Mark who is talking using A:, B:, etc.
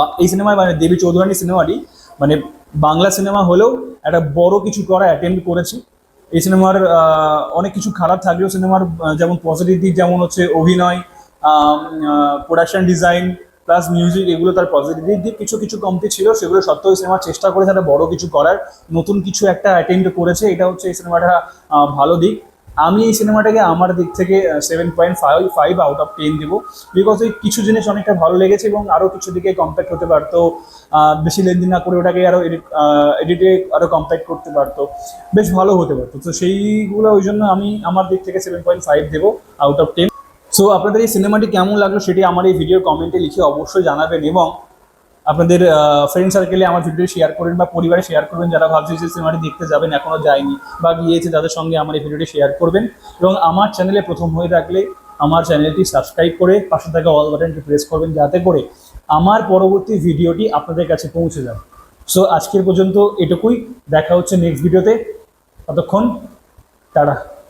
A: বা এই সিনেমায় মানে দেবী চৌধুরানী সিনেমাটি মানে বাংলা সিনেমা হলেও একটা বড় কিছু করা অ্যাটেম্প করেছে। এই সিনেমার অনেক কিছু খারাপ থাকলেও সিনেমার যেমন পজিটিভ দিক যেমন হচ্ছে অভিনয় প্রোডাকশন ডিজাইন প্লাস মিউজিক এগুলো তার পজিটিভ দিক কিছু কিছু কমতি ছিল, সেগুলো সত্ত্বেও সিনেমা চেষ্টা করেছে একটা বড় কিছু করার। নতুন কিছু একটা অ্যাটেন্ড করেছে, এটা হচ্ছে এই সিনেমাটা ভালো দিক। আমি এই সিনেমাটাকে আমার দিক থেকে seven point five five out of ten দেবো। বিকজ ওই কিছু জিনিস অনেকটা ভালো লেগেছে এবং আরও কিছু দিকে কম্প্যাক্ট হতে পারতো। বেশি লেনদেন না করে ওটাকে আরও এডিট এডিটে আরও কম্প্যাক্ট করতে পারতো। বেশ ভালো হতে পারতো। তো সেইগুলো ওই জন্য আমি আমার দিক থেকে সেভেন পয়েন্ট ফাইভ দেবো আউট অফ টেন সো আপনাদের এই সিনেমাটি কেমন লাগল সেটি আমার এই ভিডিওর কমেন্টে লিখে অবশ্যই জানাবেন এবং আপনাদের ফ্রেন্ড সার্কেলে আমার ভিডিও শেয়ার করবেন বা পরিবারে শেয়ার করবেন যারা ভাবছে যে সিনেমাটি দেখতে যাবেন এখনও যায়নি বা গিয়েছে, তাদের সঙ্গে আমার এই ভিডিওটি শেয়ার করবেন। এবং আমার চ্যানেলে প্রথম হয়ে থাকলে আমার চ্যানেলটি সাবস্ক্রাইব করে পাশে থাকা অল বাটনটি প্রেস করবেন যাতে করে আমার পরবর্তী ভিডিওটি আপনাদের কাছে পৌঁছে যায় সো আজকের পর্যন্ত এটুকুই। দেখা হচ্ছে নেক্সট ভিডিওতে ততক্ষণ, টাটা।